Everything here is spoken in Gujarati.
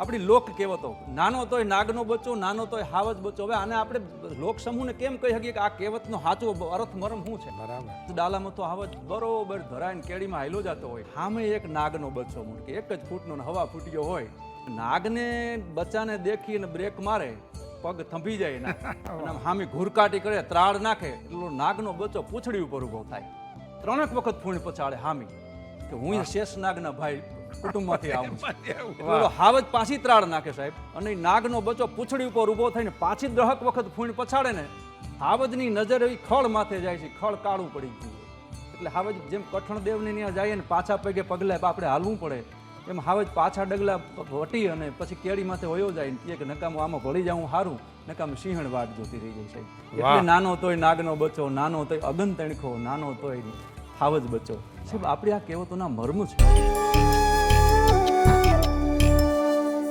આપણી લોક કહેવતો નાનો તોય નાગનો બચ્ચો નાનો તોય હાવજ બચ્ચો. હવે આને આપણે લોક સમૂહને કેમ કહી શકીએ કે આ કહેવતનો સાચો અર્થ મરમ શું છે? બરાબર. ડાલામાં તો હાવજ બરોબર ધરાઈને કેડીમાં હાલ્યો જતો હોય. સામે એક નાગનો બચ્ચો મૂકે. એક જ ફૂટનો ને હવા ફૂટ્યો હોય. નાગને બચ્ચાને દેખી અને બ્રેક મારે પગ થંભી જાય એના. અને હામી ઘૂરકાટી કરે ત્રાળ નાખે એટલો નાગનો બચ્ચો પૂછડી ઉપર ઊભો થાય. ત્રણેક વખત ફૂણ પછાડે હામી. કે હું શેષ નાગના ભાઈ કુટુંબમાંથી આવું. છું ઓલો હાવજ પાછી ત્રાળ નાખે સાહેબ. અને નાગનો બચ્ચો પૂંછડી ઉપર ઊભો થઈને પાછી દહક વખત ફૂણ પછાડે ને હાવજની નજર એવી ખળ માથે જાય છે ખળ કાળું પડી ગયું એટલે હાવજ જેમ કઠણ દેવને ત્યાં જઈએ ને પાછા પગે પગલે આપણે હાલવું પડે એમ હાવજ પાછા ડગલા વટી અને પછી કેડી માથે વયો જાય ને કે નકામું આમાં ભળી જાઉં સારું નકામ સિંહણ વાટ જોતી રહી જાય છે એટલે નાનો તોય નાગનો બચ્ચો નાનો તોય અગન તણખો નાનો તોય હાવજ બચ્ચો સાહેબ આપણે આ કહેવતોના મર્મ છે.